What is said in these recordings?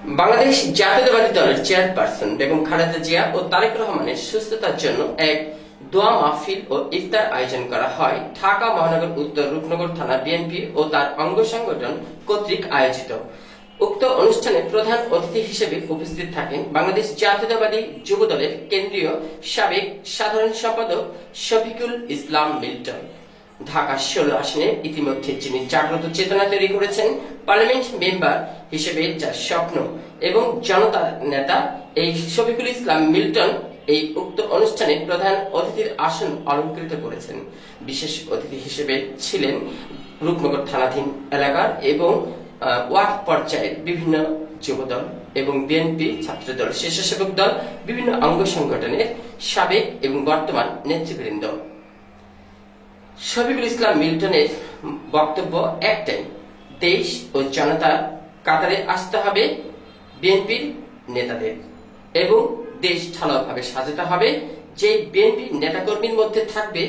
বাংলাদেশ জাতীয়তাবাদী দলের চেয়ারপারসন বেগম খালেদা জিয়া ও তারেক রহমানের সুস্থতার জন্য এক দোয়া মাহফিল ও ইফতার আয়োজন করা হয়। ঢাকা মহানগর উত্তর রূপনগর থানা বিএনপি ও তার অঙ্গ সংগঠন কর্তৃক আয়োজিত। উক্ত অনুষ্ঠানে প্রধান অতিথি হিসেবে উপস্থিত থাকেন বাংলাদেশ জাতীয়তাবাদী যুব দলের কেন্দ্রীয় সাবেক সাধারণ সম্পাদক শফিকুল ইসলাম মিল্টন। ঢাকা ষোলো আসনে ইতিমধ্যে যিনি জাগ্রত চেতনা তৈরি করেছেন, পার্লামেন্ট মেম্বার হিসেবে যার স্বপ্ন এবং জনতার নেতা এই শফিকুল ইসলাম মিল্টন এই উক্ত অনুষ্ঠানে প্রধান অতিথির আসন অলঙ্কৃত করেছেন। বিশেষ অতিথি হিসেবে ছিলেন রূপনগর থানাধীন এলাকার এবং ওয়ার্ড পর্যায়ের বিভিন্ন যুবদল এবং বিএনপি ছাত্রদল, স্বেচ্ছাসেবক দল, বিভিন্ন অঙ্গ সংগঠনের সাবেক এবং বর্তমান নেতৃবৃন্দ। শফিকুল ইসলাম মিল্টনের বক্তব্য একটাই, দেশ ও জনতা কাতারে আসতে হবে বিএনপির নেতাদের এবং দেশ ঢালাওভাবে সাজাতে হবে। যে বিএনপি নেতাকর্মীর মধ্যে থাকবে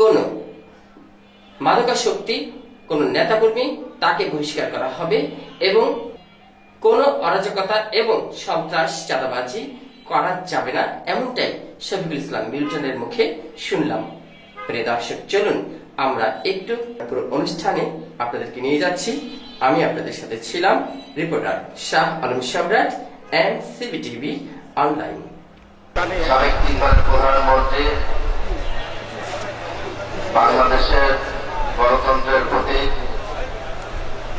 কোন মাদকাসক্তি, কোন নেতাকর্মী, তাকে বহিষ্কার করা হবে এবং কোন অরাজকতা এবং সন্ত্রাস, চাঁদাবাজি করা যাবে না, এমনটাই শফিকুল ইসলাম মিল্টনের মুখে শুনলাম। প্রিয় দর্শক, চলুন আমরা একটু পুরো অনুষ্ঠানে আপনাদেরকে নিয়ে যাচ্ছি। আমি আপনাদের সাথে ছিলাম রিপোর্টার শাহ আলম সম্রাট অ্যান্ড সিবিটিভি অনলাইন সাবেক তিনবারের প্রধানমন্ত্রী বাংলাদেশের গণতন্ত্রের প্রতি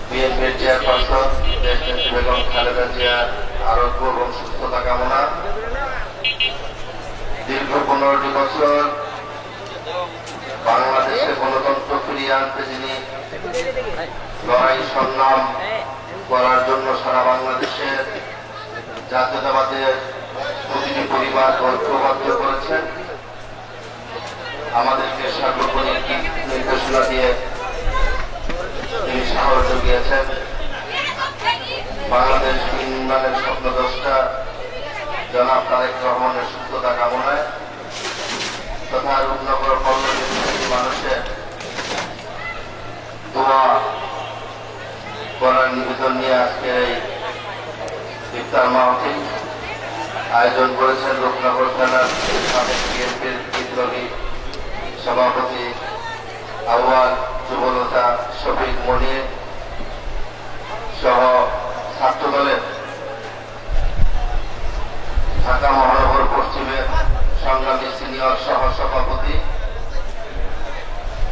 বিএনপির চেয়ারপারসন বেগম খালেদা আরোগ্য এবং সুস্থতা কামনা। দীর্ঘ পনেরোটি বছর বাংলাদেশে গণতন্ত্র ফিরিয়ে আনতে যিনি লড়াই সংগ্রাম করার জন্য সারা বাংলাদেশের জাতীয়তাবাদের প্রতিটি পরিবার ঐক্যবদ্ধ করেছেন। আমাদেরকে সার্বক্ষণিক নির্দেশনা দিয়ে তিনি সাহস জুগিয়েছেন। বাংলাদেশ নির্মাণের স্বপ্নদ্রষ্টা জনাব তারেক রহমানের সুস্থতা কামনায় তথা রূপনগর পল্লবী মানুষের দোয়া করার নিবেদন নিয়ে আজকে এই ইফতার মাহফিল আয়োজন করেছেন রূপনগর থানার সাবেক বিএনপির বিদ্রোহী সভাপতি আহ্বান যুবলতা শফিক মনির সহ ছাত্র দলের ঢাকা মহানগর পশ্চিমের সংগ্রামী সিনিয়র সহ সভাপতি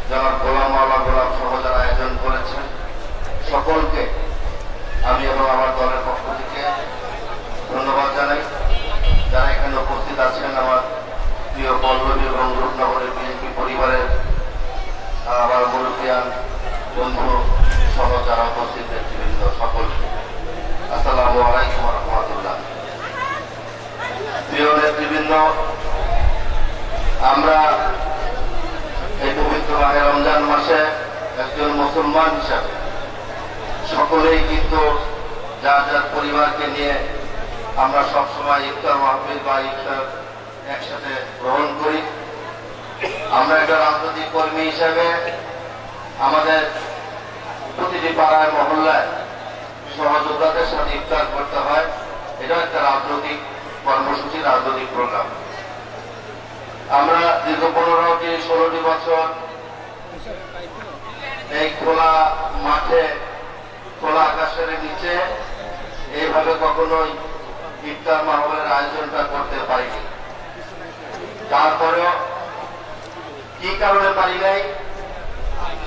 জনাব গোলাম মাওলা গোলাম সহ যারা আয়োজন করেছেন। সকলকে আমি এবং আমার দলের পক্ষ থেকে ধন্যবাদ জানাই। যারা এখানে উপস্থিত আছেন আমার প্রিয় পল্লবী এবং রূপনগরের বিএনপি পরিবারের আমার মুরব্বিয়ান বন্ধু সহ যারা উপস্থিত, নেতৃবৃন্দ সকলকে। আসসালামু আলাইকুম রহমতুল্লাহ। প্রিয় নেতৃবৃন্দ আমরা এই পবিত্র মাহে রমজান মাসে একজন মুসলমান হিসাবে সকলেই কিন্তু যার যার পরিবারকে নিয়ে আমরা সবসময় ইফতার মাহফিল বা ইফতার একসাথে গ্রহণ করি। আমরা একটা রাজনৈতিক কর্মী হিসাবে আমাদের প্রতিটি পাড়ায়, মহল্লায় সহযোদ্ধাদের সাথে ইফতার করতে হয়। এটাও একটা রাজনৈতিক কর্মসূচি, রাজনৈতিক প্রোগ্রাম। আমরা দীর্ঘ পনেরোটি ষোলোটি বছর এই খোলা মাঠে, খোলা আকাশের নিচে এইভাবে কখনোই ইফতার মাহবলের আয়োজনটা করতে পারিনি। তারপরেও কি কারণে পারি নাই?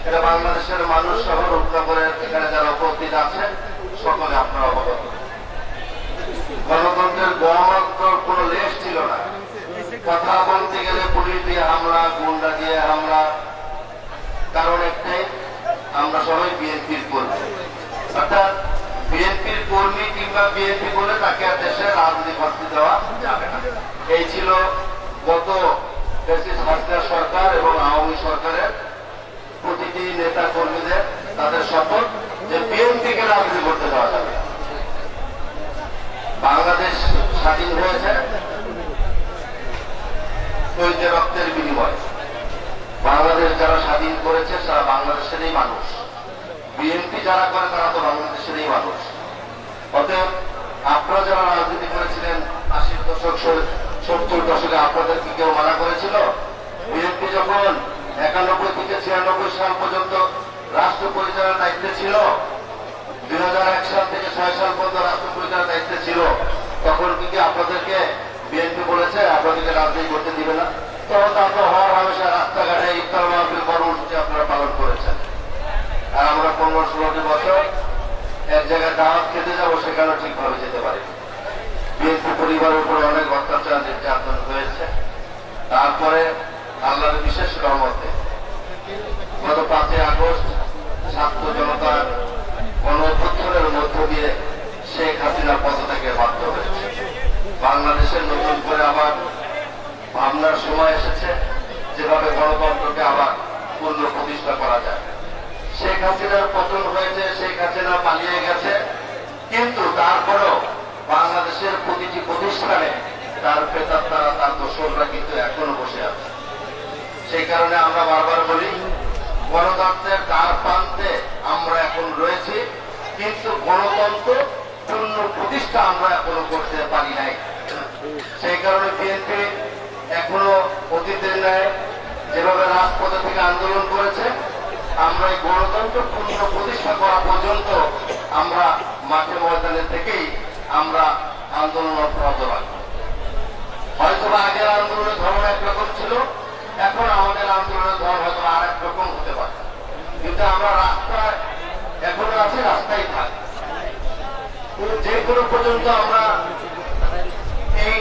এটা বাংলাদেশের মানুষ সহ রূপনগরের এখানে যারা উপস্থিত আছে সকলে আপনারা অবগত। গণতন্ত্রের গণমাত্র কোনো লেশ ছিল না। কথা বলতে গেলে পুলিশ দিয়ে হামলা, গুন্ডা দিয়ে হামলা, কারণ একটাই, আমরা সবাই বিএনপির কর্মী। অর্থাৎ বিএনপির কর্মী কিংবা বিএনপি বলে তাকে আর দেশে রাজনীতি করতে দেওয়া যাবে না। এই ছিল গত হাসিনা সরকার এবং আওয়ামী সরকারের প্রতিটি নেতা কর্মীদের তাদের শপথ যে বিএনপিকে রাজনীতি করতে দেওয়া যাবে। বাংলাদেশ স্বাধীন হয়েছে। শহীদের রক্তের বিনিময়। বাংলাদেশ যারা স্বাধীন করেছে, তারা বাংলাদেশেরই মানুষ। বিএনপি যারা করে, তারা তো বাংলাদেশেরই মানুষ। অতএব আপনারা যারা রাজনীতি করেছিলেন, আশির দশক সত্তর দশকে আপনাদের কি কেউ মানা করেছিল? বিএনপি যখন একানব্বই থেকে ছিয়ানব্বই সাল পর্যন্ত রাষ্ট্র পরিচালনার দায়িত্বে ছিল, দুই হাজার এক সাল থেকে ছয় সাল পর্যন্ত রাষ্ট্র পরিচালনার দায়িত্বে ছিল, তখন কি কি আপনাদেরকে বিএনপি বলেছে আপনাদেরকে রাজনীতি করতে দিবে না। তখন আপনার হওয়ার হামেশা রাস্তাঘাটে ইফতার মাহফিল কর্মসূচি আপনারা পালন করেছেন। আর আমরা পনেরো ষোলোটি বছর এক জায়গায় দাওয়াত খেতে যাব, সেখানেও ঠিকভাবে যেতে পারি। বিএনপি পরিবারের উপর অনেক অত্যাচার, নির্যাতন হয়েছে। তারপরে আল্লাহর বিশেষ রহমতে গত পাঁচই আগস্ট ছাত্র জনতার গণঅভ্যুত্থানের মধ্য দিয়ে শেখ হাসিনা পদত্যাগের বাধ্য হয়েছে। বাংলাদেশের নতুন করে আবার ভাবনার সময় এসেছে, যেভাবে গণতন্ত্রকে আবার পূর্ণ প্রতিষ্ঠা করা যায়। শেখ হাসিনার পতন হয়েছে, শেখ হাসিনা পালিয়ে গেছে, কিন্তু তারপরেও বাংলাদেশের প্রতিটি প্রতিষ্ঠানে তার পেতার তারা তার দোষররা কিন্তু এখনও বসে আছে। সেই কারণে আমরা বারবার বলি, গণতন্ত্রের দ্বার প্রান্তে আমরা এখন রয়েছি, কিন্তু গণতন্ত্র পূর্ণ প্রতিষ্ঠা আমরা এখনও করতে পারি নাই। সেই কারণে বিএনপি এখনও অতীতের ন্যায় যেভাবে রাজপথে থেকে আন্দোলন করেছে, আমরা এই গণতন্ত্র পূর্ণ প্রতিষ্ঠা করা পর্যন্ত আমরা মাঠে ময়দানে থেকেই আমরা আন্দোলন অব্যাহত রাখব। হয়তো আগের আন্দোলনের ধরন একরকম ছিল, এখন আমাদের আন্দোলনের ধরন হয়তো আর এক রকম হতে পারে। কিন্তু আমরা রাস্তায়, এখনও আছি, রাস্তায় থাকি। যে কোনো পর্যন্ত আমরা এই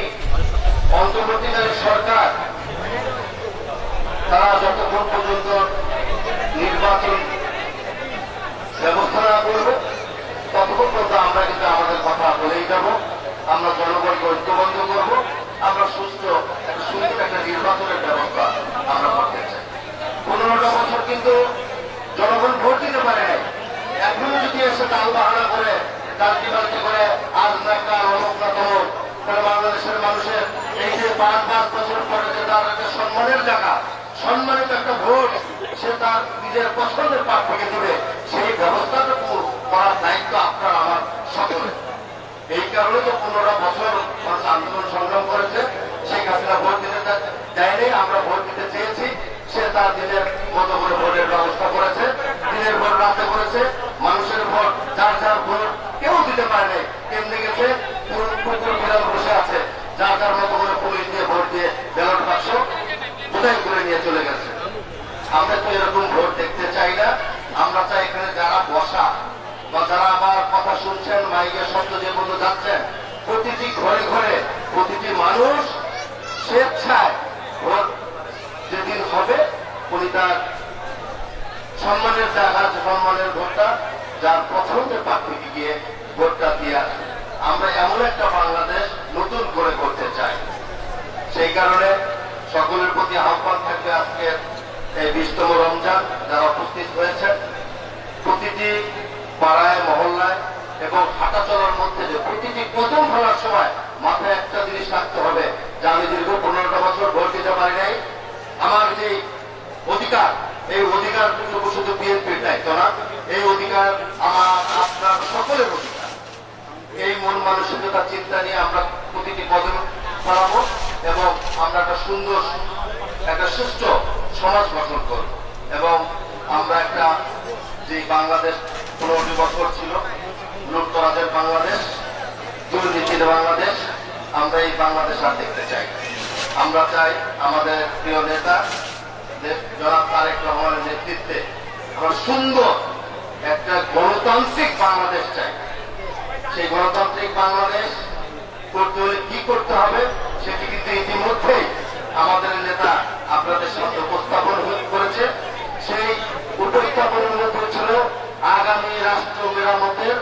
অন্তর্বর্তীকালীন সরকার, তারা যতক্ষণ পর্যন্ত নির্বাচন ব্যবস্থা না করবে, ততক্ষণ পর্যন্ত আমরা কিন্তু আমাদের কথা বলেই যাব। আমরা জনগণকে ঐক্যবদ্ধ করব। আমরা সুস্থ, একটা সুন্দর একটা নির্বাচনের ব্যবস্থা আমরা করতে চাই। পনেরোটা বছর কিন্তু জনগণ ভোট দিতে পারে এখনও যদি এসে তাল বাহানা করে এই নিজের কারণে তো পনেরো বছর আন্দোলন সংগ্রাম করেছে। শেখ হাসিনা ভোট দিতে দেয়নি, আমরা ভোট দিতে চেয়েছি। সে তার করে ভোটের ব্যবস্থা করেছে, দিনের ভোট রাতে করেছে মানুষের ভোট যার যার ভোট কেউ দিতে পারেনি কেমনি গেছে পুরো কুকুর বিড়াল বসে আছে যার যার মতো করে পুলিশ দিয়ে ভোট দিয়ে ব্যালট বাক্স বোঝাই করে নিয়ে চলে গেছে আমরা তো এরকম ভোট দেখতে চাই না। আমরা চাই এখানে যারা বসা বা যারা আমার কথা শুনছেন মাইকের শব্দ যে মতো যাচ্ছেন, প্রতিটি ঘরে ঘরে প্রতিটি মানুষ স্বেচ্ছায় ভোট যেদিন হবে, উনি তার সম্মানের জায়গা, সম্মানের ভোটটা, যার পছন্দের প্রার্থীকে গিয়ে ভোটটা দিয়ে আসবে। আমরা এমন একটা বাংলাদেশ নতুন করে করতে চাই। সেই কারণে সকলের প্রতি আহ্বান থাকবে আজকে এই বিশতম রমজান যারা উপস্থিত হয়েছেন, প্রতিটি পাড়ায়, মহল্লায় এবং হাঁটা চলার মধ্যে যে প্রতিটি প্রথম ফেলার সময় মাথায় একটা জিনিস রাখতে হবে, যে আমি দীর্ঘ পনেরোটা বছর ভোট দিতে পারি নাই। আমার যে অধিকার, এই অধিকার শুধু শুধু বিএনপির দায়িত্ব না, এই অধিকার আমার, আপনার সকলের অধিকার। এই মন মানসিকতা চিন্তা নিয়ে আমরা প্রতিটি কদম ফলাবো এবং আমরা একটা সুন্দর, একটা সুস্থ সমাজ গঠন করব এবং আমরা একটা যে বাংলাদেশ পনেরোটি বছর ছিল লুটতরাজের বাংলাদেশ, দুর্নীতির বাংলাদেশ, আমরা এই বাংলাদেশ আর দেখতে চাই। আমরা চাই আমাদের প্রিয় নেতা জনাব তারেক রহমানের নেতৃত্বে আমরা সুন্দর একটা গণতান্ত্রিক বাংলাদেশ চাই। সেই গণতান্ত্রিক বাংলাদেশ করতে হলে কি করতে হবে, সেটি কিন্তু ইতিমধ্যেই আমাদের নেতা আপনাদের সামনে উপস্থাপন করেছে। সেই উপস্থাপনের মধ্যে ছিল আগামী রাষ্ট্র মেরামতের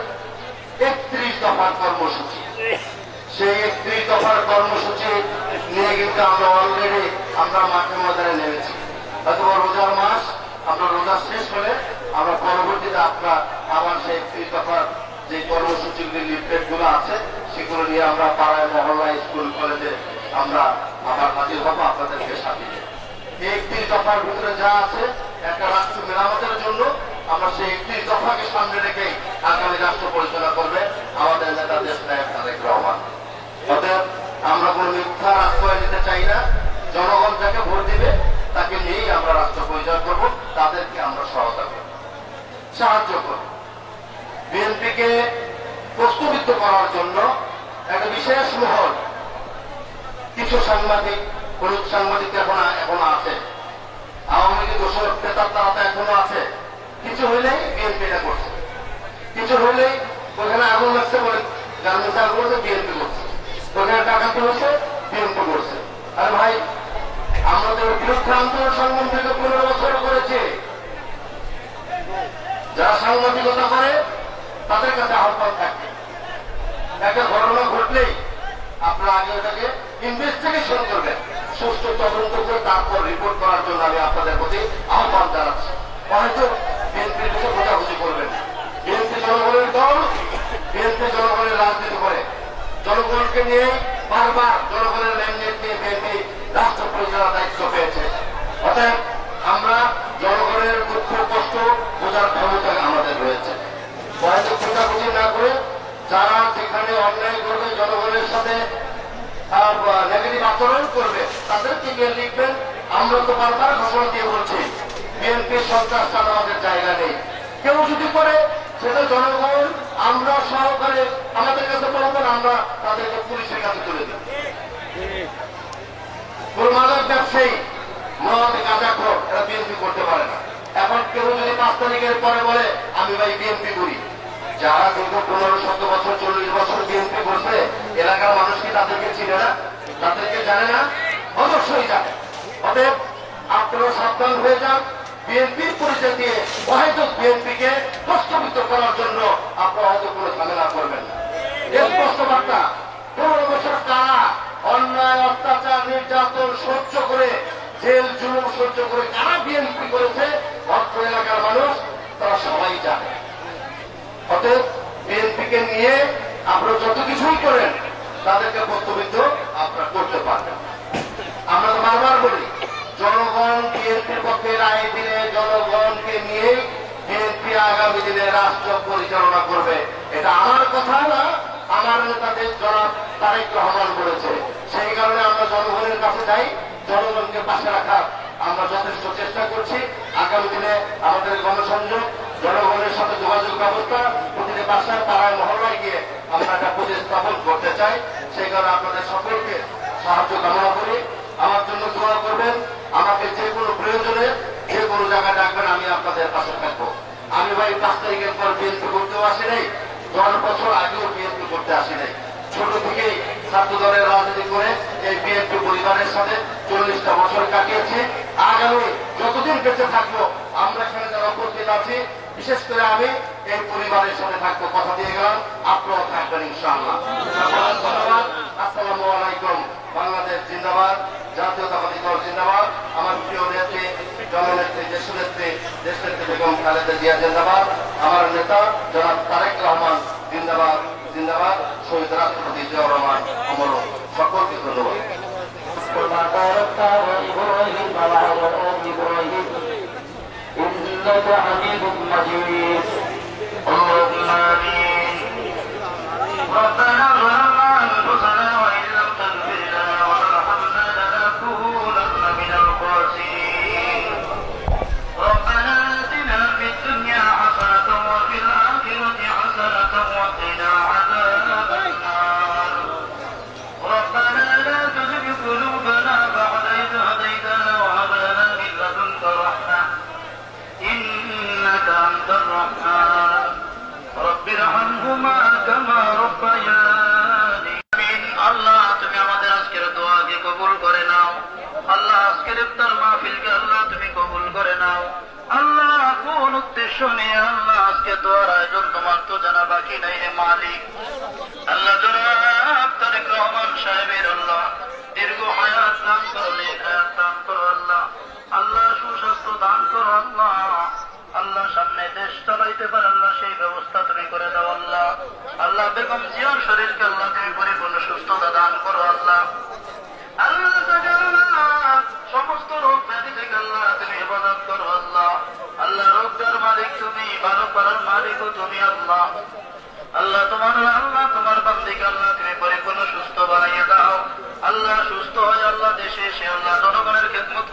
একত্রিশ দফার কর্মসূচি। সেই একত্রিশ দফার কর্মসূচি নিয়ে কিন্তু আমরা অলরেডি আমরা মাঠে ময়দানে নেমেছি। হয়তো রোজার মাস, আমরা রোজা শেষ হলে আমরা পরবর্তীতে আপনার আবার সেই একত্রিশ দফার যে কর্মসূচিগুলি লিফলেটগুলো আছে, সেগুলো নিয়ে আমরা পাড়ায় মহল্লায় স্কুল কলেজে আমরা আবার হাজির হব, আপনাদেরকে সাথে। এই একত্রিশ দফার ভিতরে যা আছে, একটা রাষ্ট্র মেরামতের জন্য আমরা সেই একত্রিশ দফাকে সামনে রেখে আগামী রাষ্ট্র পরিচালনা করবে আমাদের নেতা দেশ নায়ক তারেক রহমান। অতএব আমরা কোনো মিথ্যা আশ্রয় নিতে চাই না। জনগণ যাকে ভোট দিবে, তাকে নিয়েই আমরা রাষ্ট্র পরিচয় করব, তাদেরকে আমরা সহায়তা করব। সাহায্য করব। বিএনপিকে প্রশ্নবিদ্ধ করার জন্য একটা বিশেষ মহল, কিছু সাংবাদিক হলুদ সাংবাদিক এখন এখনও আছে। আওয়ামী লীগের দোষর নেতার তারা তো এখনও আছে। কিছু হইলেই বিএনপি এটা করছে। কিছু হইলেই ওখানে আগুন লাগছে বলে গার্মেন্টস আগুন করছে বিএনপি করছে। ওখানে ডাকাতি হচ্ছে? বিএনপি করছে। আর ভাই আমাদের বিরুদ্ধে আন্দোলন সংগ্রাম থেকে পনেরো বছর করেছে। যারা সাংবাদিকতা করে, তাদের কাছে আহ্বান থাকে। একটা ঘটনা ঘটলেই আপনারা আগে ওটাকে ইনভেস্টিগেশন করবেন। সুষ্ঠু তদন্ত করে তারপর রিপোর্ট করার জন্য আমি আপনাদের প্রতি আহ্বান জানাচ্ছি। হয়তো বিএনপির কিছু বোঝাবুঝি করবেন। বিএনপি জনগণের দল বিএনপি জনগণের রাজনীতি করে। জনগণকে নিয়ে বারবার জনগণের লেনদেন নিয়ে বিএনপি রাষ্ট্র পরিচালনার দায়িত্ব পেয়েছে। অতএব আমরা জনগণের দুঃখ কষ্ট বোঝার ক্ষমতা আমাদের রয়েছে। হয়তো খোঁজাখুঁজি না করে যারা যেখানে অন্যায় করবে জনগণের সাথে নেগেটিভ আচরণ করবে। তাদেরকে গিয়ে লিখবেন। আমরা তো বারবার ঘোষণা দিয়ে বলছি বিএনপি সন্ত্রাস চালানোর জায়গা নেই। কেউ যদি করে, সেটা জনগণ, আমরা সহকারে আমাদের কাছে বলবেন, আমরা তাদেরকে পুলিশের কাছে তুলে দিই কোন মাদক ব্যবসায়ী, মদ গাঁজাখোর এরা বিএনপি করতে পারে না। এখন কেউ যদি পাঁচ তারিখের পরে বলে, আমি ভাই বিএনপি করি। যারা দীর্ঘ পনেরো শত বছর, চল্লিশ বছর বিএনপি করছে, এলাকার মানুষ কি তাদেরকে চিনে না? তাদেরকে জানে না, অবশ্যই জানে। অতএব আপনারা সাবধান হয়ে যান। বিএনপির পরিচয় দিয়ে হয়তো বিএনপিকে প্রশ্নবিদ্ধ করার জন্য আপনারা হয়তো কোনো ঝামেলা করবেন না। স্পষ্ট বার্তা পনেরো বছর কারা অন্যায়, অত্যাচার, নির্যাতন সহ্য করে, জেল, জুলুম সহ্য করে কারা বিএনপি করেছে অর্থ এলাকার মানুষ, তারা সবাই জানে। অতএব বিএনপিকে নিয়ে আপনারা যত কিছুই করেন, তাদেরকে প্রস্তুবিদ্ধ আপনারা করতে পারবেন আমরা তো বারবার বলি জনগণ বিএনপির পক্ষে রায় দিলে জনগণকে নিয়ে বিএনপি আগামী দিনে রাষ্ট্র পরিচালনা করবে। এটা আমার কথা না, আমার নেতাদের জনাব তারেক রহমান বলেছে। সেই কারণে আমরা জনগণের কাছে যাই, জনগণকে পাশে রাখার আমরা যথেষ্ট চেষ্টা করছি। আগামী দিনে আমাদের গণসংযোগ, জনগণের সাথে যোগাযোগ ব্যবস্থা, প্রতিটি বাসায়, পাড়ায়, মহল্লায় গিয়ে আমরা একটা প্রতিস্থাপন করতে চাই, সেই কারণে আপনাদের সকলকে সাহায্য কামনা করি। আমার জন্য দোয়া করবেন। আমাকে যে কোনো প্রয়োজনে যে কোনো জায়গায় ডাকবেন, আমি আপনাদের পাশে থাকব। আমি ভাই পাঁচ তারিখের পর বিএনপি করতেও আসি নাই। দশ বছর আগেও বিএনপি করতে আসি নাই। ছোট থেকেই ছাত্র দলের রাজনীতি করে এই বিএনপি পরিবারের সাথে চল্লিশটা বছর কাটিয়েছি। আগামী যতদিন বেঁচে থাকব, আমরা এখানে যারা উপস্থিত আছি, বিশেষ করে আমি এই পরিবারের সাথে থাকবো কথা দিয়ে গেলাম আপনারাও থাকবেন ইনশাআল্লাহ সকলকে ধন্যবাদ আসসালামু আলাইকুম বাংলাদেশ জিন্দাবাদ জাতীয়তাবাদী দল জিন্দাবাদ আমার প্রিয় নেত্রী জননেত্রী দেশ নেত্রী দেশ নেত্রী বেগম খালেদা জিয়া জিন্দাবাদ আমার নেতা জনাব তারেক রহমান জিন্দাবাদ জিন্দাবাদ শহীদ রাষ্ট্রপতি জিয়াউর রহমান অমর হোক। সকলকে ধন্যবাদ وما باركت على إبراهيم وعلى آل إبراهيم إنك حميد مجيد اللهم آمين উদ্দেশ্য নিয়ে আল্লাহ আজকে তোমার তো জানা বাকি নাই হে মালিক। আল্লাহ জনাব রহমান সাহেবের আল্লাহ, দীর্ঘ হায়াত দান করো, নেক হায়াত দান করো আল্লাহ। আল্লাহ সুস্বাস্থ্য দান করো আল্লাহ। আল্লাহ সামনে দেশ চালাইতে পারে, আল্লাহ সেই ব্যবস্থা তুমি করে দাও আল্লাহ। আল্লাহ বেগম জিয়ার শরীরকে আল্লাহ তুমি পরিপূর্ণ সুস্থতা দান করো আল্লাহ। আল্লাহ সমস্ত রোগ ব্যাধি থেকে আল্লাহ তুমি হেফাজত করো আল্লাহ। মালিক তুমি ভালো করার মালিক তুমি আল্লাহ। আল্লাহ তোমার আল্লাহ, তোমার বান্দিক আল্লাহ, তুমি পরিপূর্ণ সুস্থ বানাইয়া দাও। আল্লাহ সুস্থ হয় আল্লাহ দেশে, সে আল্লাহ জনগণের খেদমত